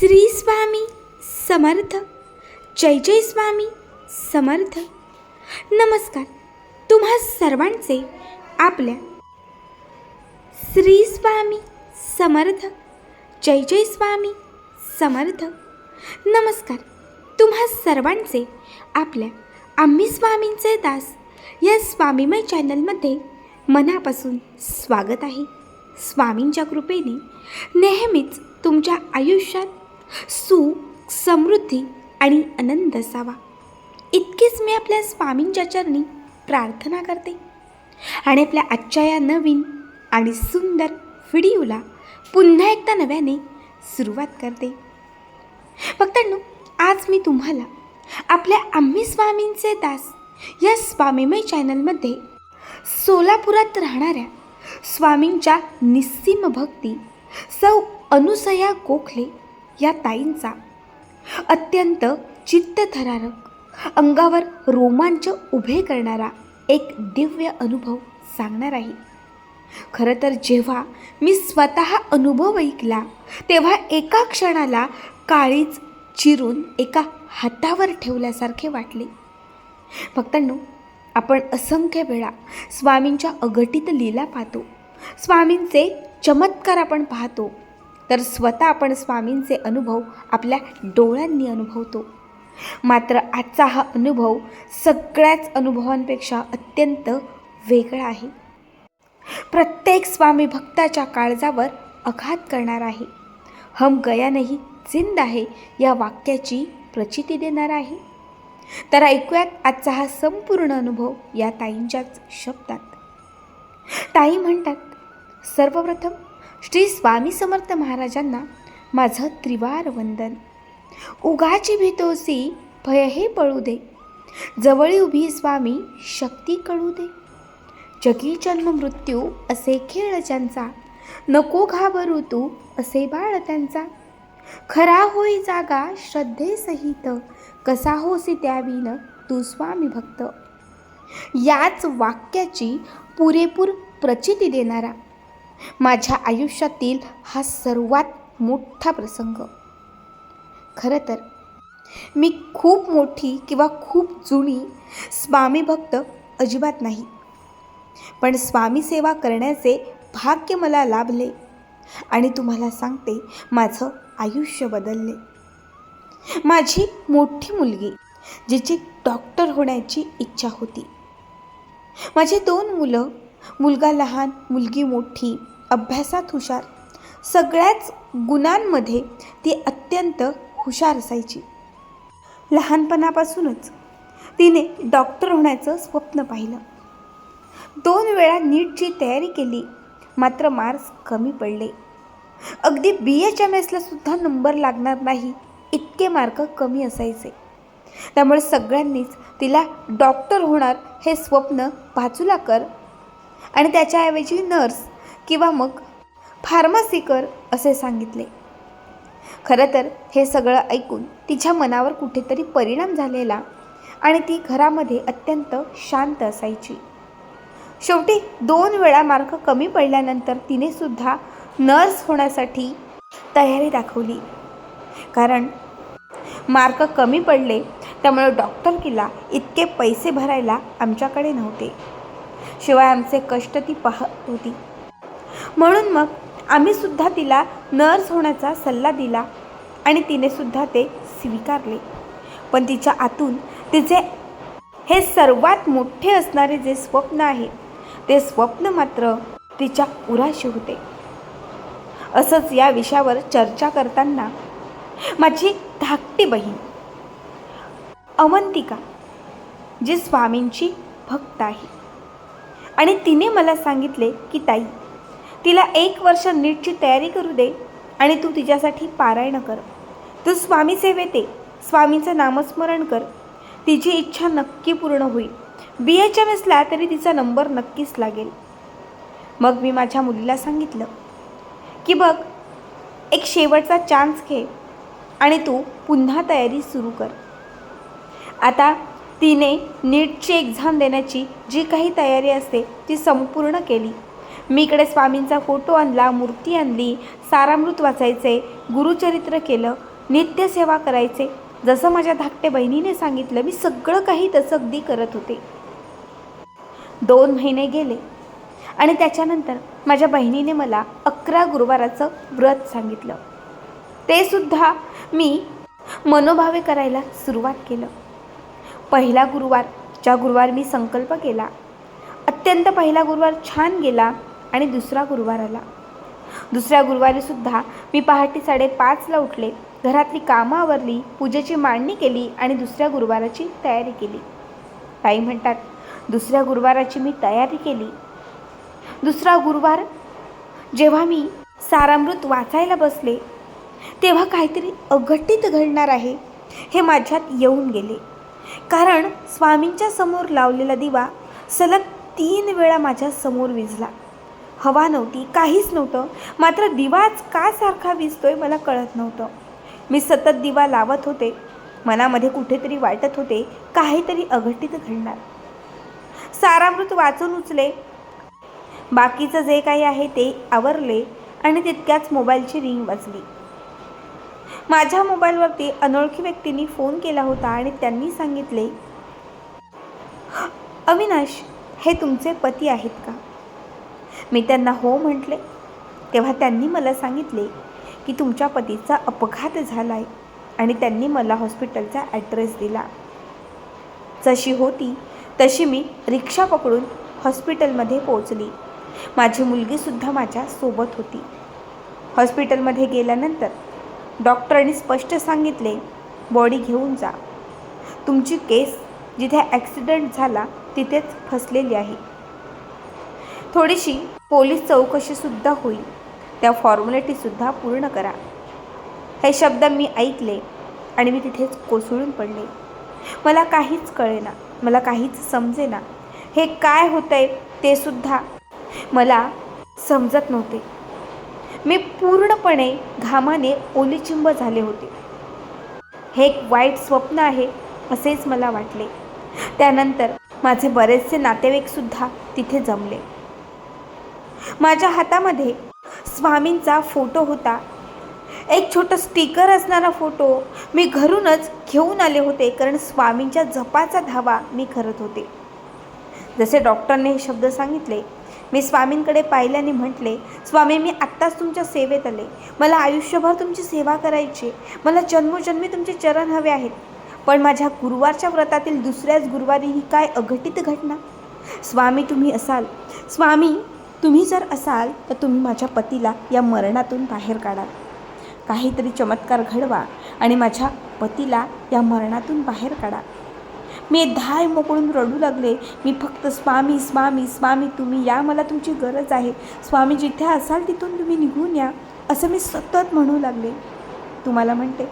श्री स्वामी समर्थ. जय जय स्वामी समर्थ. नमस्कार. तुम्हा सर्वांचे आपल्या श्री स्वामी समर्थ. जय जय स्वामी समर्थ. नमस्कार. तुम्हा सर्वांचे आपल्या आम्ही स्वामींचे दास या स्वामीमय चॅनलमध्ये मनापासून स्वागत आहे. स्वामींच्या कृपेने नेहमीच तुमच्या आयुष्यात सुख समृद्धी आणि आनंद असावा. इतकीच मी आपल्या स्वामींच्या चरणी प्रार्थना करते. आणि आपल्या आजच्या या नवीन आणि सुंदर व्हिडिओला पुन्हा एकदा नव्याने सुरुवात करते. भक्तांनो आज मी तुम्हाला आपल्या आम्ही स्वामींचे दास या स्वामीमय चॅनलमध्ये सोलापुरात राहणाऱ्या स्वामींच्या निस्सीम भक्ती सौ अनुसया गोखले या ताईंचा. अत्यंत चित्तथरारक अंगावर रोमांच उभे करणारा एक दिव्य अनुभव सांगणार आहे. खरं तर जेव्हा मी स्वतः अनुभव ऐकला तेव्हा एका क्षणाला काळीच चिरून एका हातावर ठेवल्यासारखे वाटले. भक्तांनो आपण असंख्य वेळा स्वामींच्या अघटित लीला पाहतो. स्वामींचे चमत्कार आपण पाहतो. तर स्वतः आपण स्वामींचे अनुभव आपल्या डोळ्यांनी अनुभवतो. मात्र आजचा हा अनुभव सगळ्याच अनुभवांपेक्षा अत्यंत वेगळा आहे. प्रत्येक स्वामी भक्ताच्या काळजावर आघात करणार आहे. हम गया नाही जिंद आहे या वाक्याची प्रचिती देणार आहे. तर ऐकूयात आजचा हा संपूर्ण अनुभव या ताईंच्याच शब्दात. ताई म्हणतात सर्वप्रथम श्री स्वामी समर्थ महाराजांना माझं त्रिवार वंदन. उगाची भीतोसी भय हे पळू दे. जवळी उभी स्वामी शक्ती कळू दे. जगी जन्म मृत्यू असे खेळ ज्यांचा नको घाबरू तू असे बाळ त्यांचा. खरा होई जागा श्रद्धेसहित कसा होसी त्याविन तू स्वामी भक्त. याच वाक्याची पुरेपूर प्रचिती देणारा माझ्या आयुष्यातील हा सर्वात मोठा प्रसंग. खरं तर मी खूप मोठी किंवा खूप जुनी स्वामी भक्त अजिबात नाही. पण स्वामी सेवा करण्याचे भाग्य मला लाभले आणि तुम्हाला सांगते माझं आयुष्य बदलले. माझी मोठी मुलगी जिची डॉक्टर होण्याची इच्छा होती. माझे दोन मुलं मुलगा लहान मुलगी मोठी अभ्यासात हुशार. सगळ्याच गुणांमध्ये ती अत्यंत हुशार असायची. लहानपणापासूनच तिने डॉक्टर होण्याचं स्वप्न पाहिलं. दोन वेळा नीटची तयारी केली मात्र मार्क्स कमी पडले. अगदी बी एच एम एसला सुद्धा नंबर लागणार नाही इतके मार्क कमी असायचे. त्यामुळे सगळ्यांनीच तिला डॉक्टर होणार हे स्वप्न बाजूला कर आणि त्याच्याऐवजी नर्स किंवा मग फार्मसीकर असे सांगितले. खरं तर हे सगळं ऐकून तिच्या मनावर कुठेतरी परिणाम झालेला आणि ती घरामध्ये अत्यंत शांत असायची. शेवटी दोन वेळा मार्क कमी पडल्यानंतर तिने सुद्धा नर्स होण्यासाठी तयारी दाखवली. कारण मार्क कमी पडले त्यामुळे डॉक्टरकीला इतके पैसे भरायला आमच्याकडे नव्हते. शिवाय आमचे कष्ट ती पाहत होती. म्हणून मग आम्ही सुद्धा तिला नर्स होण्याचा सल्ला दिला आणि तिने सुद्धा ते स्वीकारले. पण तिच्या आतून तिचे हे सर्वात मोठे असणारे जे स्वप्न आहे ते स्वप्न मात्र तिच्या उराशी होते. असंच या विषयावर चर्चा करताना माझी धाकटी बहीण अवंतिका जी स्वामींची भक्त आहे. आणि तिने मला सांगितले की ताई तिला एक वर्ष नीटची तयारी करू दे आणि तू तिच्यासाठी पारायण कर. तू स्वामी सेवेत ये स्वामींचं नामस्मरण कर. तिची इच्छा नक्की पूर्ण होईल. बी एच एम एसला तरी तिचा नंबर नक्कीच लागेल. मग मी माझ्या मुलीला सांगितलं की बघ एक शेवटचा चान्स घे आणि तू पुन्हा तयारी सुरू कर. आता तिने नीटची एक्झाम देण्याची जी काही तयारी असते ती संपूर्ण केली. मी इकडे स्वामींचा फोटो आणला मूर्ती आणली सारामृत वाचायचे गुरुचरित्र केलं नित्यसेवा करायचे. जसं माझ्या धाकट्या बहिणीने सांगितलं मी सगळं काही तसं अगदी करत होते. दोन महिने गेले आणि त्याच्यानंतर माझ्या बहिणीने मला अकरा गुरुवाराचं व्रत सांगितलं. ते सुद्धा मी मनोभावे करायला सुरुवात केलं. पहिला गुरुवार ज्या गुरुवार मी संकल्प केला अत्यंत पहिला गुरुवार छान गेला आणि दुसरा गुरुवार आला. दुसऱ्या गुरुवारीसुद्धा मी पहाटे साडेपाचला उठले घरातली कामं आवरली पूजेची मांडणी केली आणि दुसऱ्या गुरुवाराची तयारी केली. ताई म्हणतात दुसऱ्या गुरुवाराची मी तयारी केली. दुसरा गुरुवार जेव्हा मी सारामृत वाचायला बसले तेव्हा काहीतरी अघटित घडणार आहे हे माझ्यात येऊन गेले. कारण स्वामींच्या समोर लावलेला दिवा सलग तीन वेळा माझ्यासमोर विजला. हवा नव्हती काहीच नव्हतं. मात्र दिवाच का सारखा विजतोय मला कळत नव्हतं. मी सतत दिवा लावत होते. मनामध्ये कुठेतरी वाटत होते काहीतरी अघटित घडणार. सारामृत वाचून उचले. बाकीचं जे काही आहे ते आवरले आणि तितक्याच मोबाईलची रिंग वाजली. माझ्या मोबाईलवरती अनोळखी व्यक्तींनी फोन केला होता आणि त्यांनी सांगितले अविनाश हे तुमचे पती आहेत का? मी त्यांना हो म्हटले. तेव्हा त्यांनी मला सांगितले की तुमच्या पतीचा अपघात झाला आहे आणि त्यांनी मला हॉस्पिटलचा ॲड्रेस दिला. जशी होती तशी मी रिक्षा पकडून हॉस्पिटलमध्ये पोहोचली. माझी मुलगीसुद्धा माझ्या सोबत होती. हॉस्पिटलमध्ये गेल्यानंतर डॉक्टरांनी स्पष्ट सांगितले बॉडी घेऊन जा. तुमची केस जिथे ॲक्सिडेंट झाला तिथेच फसलेली आहे. थोडीशी पोलीस चौकशीसुद्धा होईल. त्या फॉर्मॅलिटीसुद्धा पूर्ण करा. हे शब्द मी ऐकले आणि मी तिथेच कोसळून पडले. मला काहीच कळेना मला काहीच समजेना. हे काय होतं आहे ते सुद्धा मला समजत नव्हते. मी पूर्णपणे घामाने ओलीचिंब झाले होते. हे एक वाईट स्वप्न आहे असेच मला वाटले. त्यानंतर माझे बरेचसे नातेवाईकसुद्धा तिथे जमले. माझ्या हातामध्ये स्वामींचा फोटो होता. एक छोटं स्टिकर असणारा फोटो मी घरूनच घेऊन आले होते कारण स्वामींच्या जपाचा धावा मी करत होते. जसे डॉक्टरने हे शब्द सांगितले मी स्वामींकडे पाहिल्याने म्हटले स्वामी मी आत्ताच तुमच्या सेवेत आले. मला आयुष्यभर तुमची सेवा करायची मला जन्मोजन्मी तुमचे चरण हवे आहेत. पण माझ्या गुरुवारच्या व्रतातील दुसऱ्याच गुरुवारी ही काय अघटित घटना? स्वामी तुम्ही असाल. स्वामी तुम्ही जर असाल तर तुम्ही माझ्या पतीला या मरणातून बाहेर काढाल. काहीतरी चमत्कार घडवा आणि माझ्या पतीला या मरणातून बाहेर काढा. मी धाय मोकळून रडू लागले. मी फक्त स्वामी स्वामी स्वामी तुम्ही या मला तुमची गरज आहे. स्वामी जिथे असाल तिथून तुम्ही निघून या. असं मी सतत म्हणू लागले. तुम्हाला म्हणते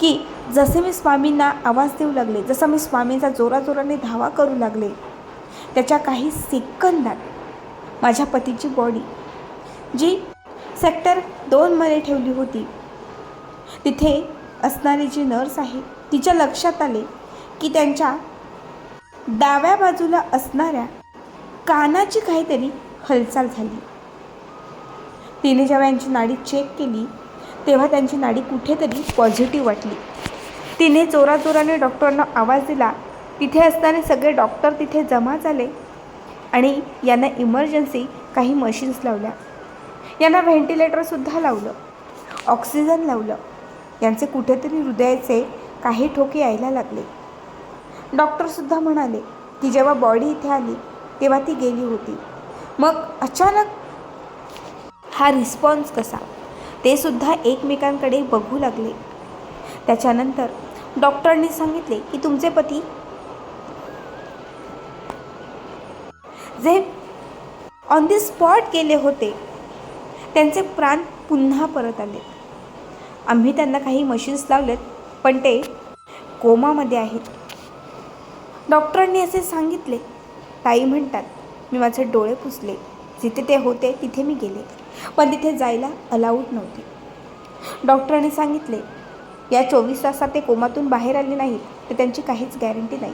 की जसे मी स्वामींना आवाज देऊ लागले जसं मी स्वामींचा जोराजोराने धावा करू लागले त्याच्या काही सेकंदात माझ्या पतीची बॉडी जी सेक्टर दोनमध्ये ठेवली होती तिथे असणारी जी नर्स आहे तिच्या लक्षात आले की त्यांच्या डाव्या बाजूला असणाऱ्या कानाची काहीतरी हालचाल झाली. तिने जेव्हा यांची नाडी चेक केली तेव्हा त्यांची नाडी कुठेतरी पॉझिटिव्ह वाटली. तिने जोराजोराने डॉक्टरांना आवाज दिला तिथे असणारे सगळे डॉक्टर तिथे जमा झाले आणि यांना इमर्जन्सी काही मशीन्स लावल्या. यांना व्हेंटिलेटरसुद्धा लावलं ऑक्सिजन लावलं. यांचे कुठेतरी हृदयाचे काही ठोके यायला लागले. डॉक्टरसुद्धा म्हणाले की जेव्हा बॉडी इथे आली तेव्हा ती गेली होती. मग अचानक हा रिस्पॉन्स कसा? ते सुद्धा एकमेकांकडे बघू लागले. त्याच्यानंतर डॉक्टरनी सांगितले की तुमचे पती जे ऑन दी स्पॉट गेले होते त्यांचे प्राण पुन्हा परत आले. आम्ही त्यांना काही मशीन्स लावलेत पण ते कोमामध्ये आहेत. डॉक्टरांनी असे सांगितले. ताई म्हणतात मी माझे डोळे पुसले. जिथे ते होते तिथे मी गेले. पण तिथे जायला अलाउड नव्हते. डॉक्टरांनी सांगितले या चोवीस तासात ते कोमातून बाहेर आले नाहीत तर त्यांची काहीच गॅरंटी नाही.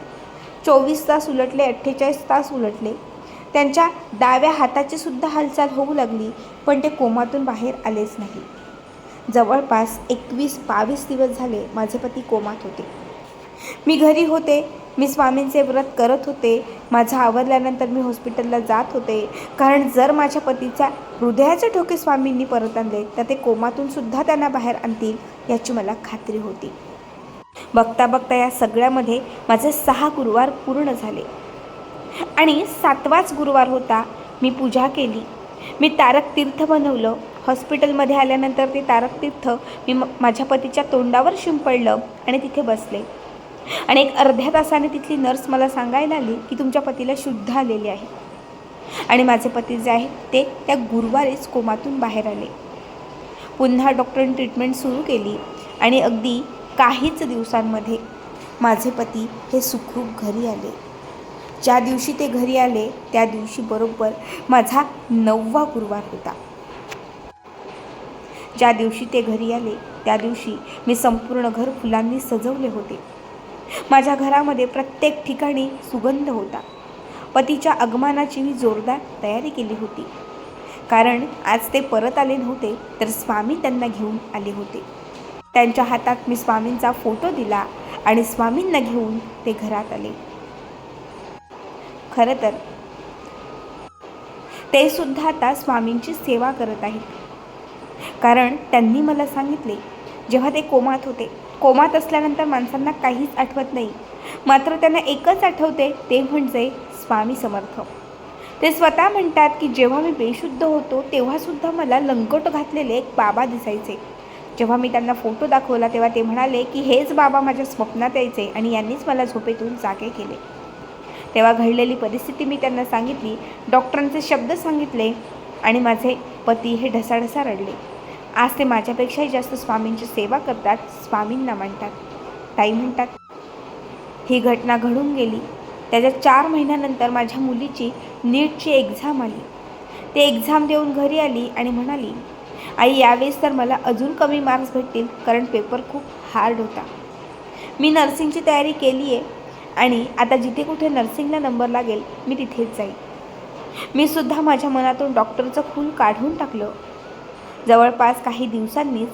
चोवीस तास उलटले अठ्ठेचाळीस तास उलटले. त्यांच्या डाव्या हाताची सुद्धा हालचाल होऊ लागली पण ते कोमातून बाहेर आलेच नाही. जवळपास एकवीस बावीस दिवस झाले माझे पती कोमात होते. मी घरी होते मी स्वामींचे व्रत करत होते. माझं आवरल्यानंतर मी हॉस्पिटलला जात होते. कारण जर माझ्या पतीच्या हृदयाचे ठोके स्वामींनी परत आणले तर ते कोमातून सुद्धा त्यांना बाहेर आणतील याची मला खात्री होती. बघता बघता या सगळ्यामध्ये माझे सहा गुरुवार पूर्ण झाले. आणि सातवाच गुरुवार होता. मी पूजा केली. मी तारक तीर्थ बनवलं. हॉस्पिटलमध्ये आल्यानंतर ते तारक तीर्थ मी म- माझ्या पतीच्या तोंडावर शिंपडलं आणि तिथे बसले. आणि एक अर्ध्या तासाने तिथली नर्स मला सांगायला आली की तुमच्या पतीला शुद्ध आलेले आहे. आणि माझे पती जे आहेत ते त्या गुरुवारीच कोमातून बाहेर आले. पुन्हा डॉक्टरने ट्रीटमेंट सुरू केली आणि अगदी काहीच दिवसांमध्ये माझे पती हे सुखरूप घरी आले. ज्या दिवशी ते घरी आले त्या दिवशी बरोबर माझा नववा गुरुवार होता. ज्या दिवशी ते घरी आले त्या दिवशी मी संपूर्ण घर फुलांनी सजवले होते. माझ्या घरामध्ये प्रत्येक ठिकाणी सुगंध होता. पतीच्या आगमनाची मी जोरदार तयारी केली होती. कारण आज ते परत आले नव्हते तर स्वामी त्यांना घेऊन आले होते. त्यांच्या हातात मी स्वामींचा फोटो दिला आणि स्वामींना घेऊन ते घरात आले. खरं तर ते सुद्धा आता स्वामींची सेवा करत आहेत. कारण त्यांनी मला सांगितले जेव्हा ते कोमात होते कोमात असल्यानंतर माणसांना काहीच आठवत नाही. मात्र त्यांना एकच आठवते ते म्हणजे स्वामी समर्थ. ते स्वतः म्हणतात की जेव्हा मी बेशुद्ध होतो तेव्हासुद्धा मला लंगट घातलेले एक बाबा दिसायचे. जेव्हा मी त्यांना फोटो दाखवला तेव्हा ते म्हणाले की हेच बाबा माझ्या स्वप्नात यायचे आणि यांनीच मला झोपेतून जागे केले. तेव्हा घडलेली परिस्थिती मी त्यांना सांगितली डॉक्टरांचे शब्द सांगितले आणि माझे पती हे ढसाढसा रडले. आज ते माझ्यापेक्षाही जास्त स्वामींची सेवा करतात स्वामींना म्हणतात. ताई म्हणतात ही घटना घडून गेली. त्याच्या चार महिन्यानंतर माझ्या मुलीची नीटची एक्झाम आली. ते एक्झाम देऊन घरी आली आणि म्हणाली आई यावेळेस तर मला अजून कमी मार्क्स भेटतील कारण पेपर खूप हार्ड होता. मी नर्सिंगची तयारी केली आहे आणि आता जिथे कुठे नर्सिंगला नंबर लागेल मी तिथेच जाईल मी सुद्धा माझ्या मनातून डॉक्टरचं खून काढून टाकलं. जवळपास काही दिवसांनीच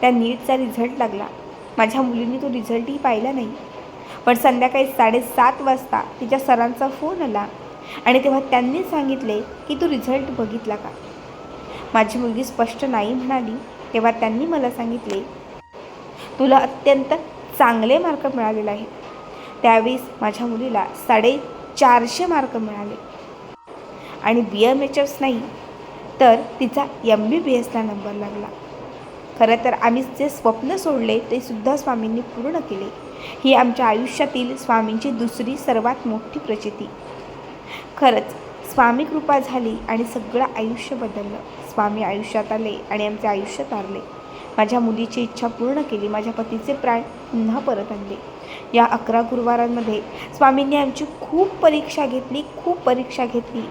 त्या नीटचा रिझल्ट लागला. माझ्या मुलींनी तो रिझल्टही पाहिला नाही. पण संध्याकाळी साडेसात वाजता तिच्या सरांचा फोन आला आणि तेव्हा त्यांनी सांगितले की तू रिझल्ट बघितला का? माझी मुलगी स्पष्ट नाही म्हणाली. तेव्हा त्यांनी मला सांगितले तुला अत्यंत चांगले मार्क मिळालेले आहे त्यावेळेस माझ्या मुलीला साडेचारशे मार्क मिळाले. आणि बी एम एच एस नाही तर तिचा एम बी बी एसला नंबर लागला. खरं तर आम्ही जे स्वप्न सोडले ते सुद्धा स्वामींनी पूर्ण केले. ही आमच्या आयुष्यातील स्वामींची दुसरी सर्वात मोठी प्रचिती. खरंच स्वामी कृपा झाली आणि सगळं आयुष्य बदललं. स्वामी आयुष्यात आले आणि आमचे आयुष्य तारले. माझ्या मुलीची इच्छा पूर्ण केली. माझ्या पतीचे प्राण पुन्हा परत आणले. या अकरा गुरुवारांमध्ये स्वामींनी आमची खूप परीक्षा घेतली खूप परीक्षा घेतली.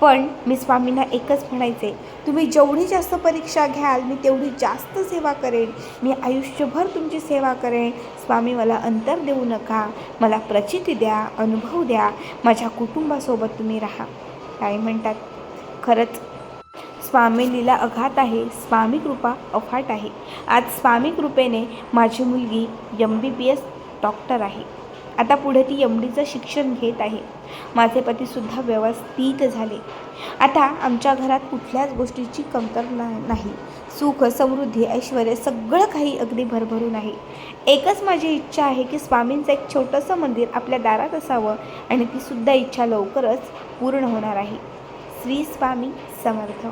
पण मी स्वामींना एकच म्हणायचे तुम्ही जेवढी जास्त परीक्षा घ्याल मी तेवढी जास्त सेवा करेन. मी आयुष्यभर तुमची सेवा करेन. स्वामी मला अंतर देऊ नका. मला प्रचिती द्या अनुभव द्या. माझ्या कुटुंबासोबत तुम्ही राहा. काय म्हणतात? खरंच स्वामी लीला अघात आहे स्वामी कृपा अफाट आहे. आज स्वामी कृपेने माझी मुलगी M B B S doctor आहे. आता पुढे ती एम डीचं शिक्षण घेत आहे. माझे पतीसुद्धा व्यवस्थित झाले. आता आमच्या घरात कुठल्याच गोष्टीची कमतर नाही. सुख समृद्धी ऐश्वर सगळं काही अगदी भरभरून आहे. एकच माझी इच्छा आहे की स्वामींचं एक छोटंसं मंदिर आपल्या दारात असावं आणि तीसुद्धा इच्छा लवकरच पूर्ण होणार आहे. श्री स्वामी समर्थ.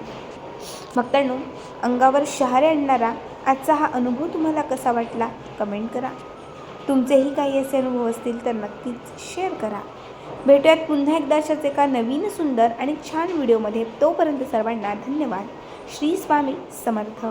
भक्तांनो अंगावर शहारे आणणारा आजचा हा अनुभव तुम्हाला कसा वाटला? कमेंट करा. तुमचेही काही असे अनुभव असतील तर नक्कीच शेअर करा. भेटूयात पुन्हा एकदा अशाच एका नवीन सुंदर आणि छान व्हिडिओमध्ये तोपर्यंत सर्वांना धन्यवाद. श्री स्वामी समर्थ.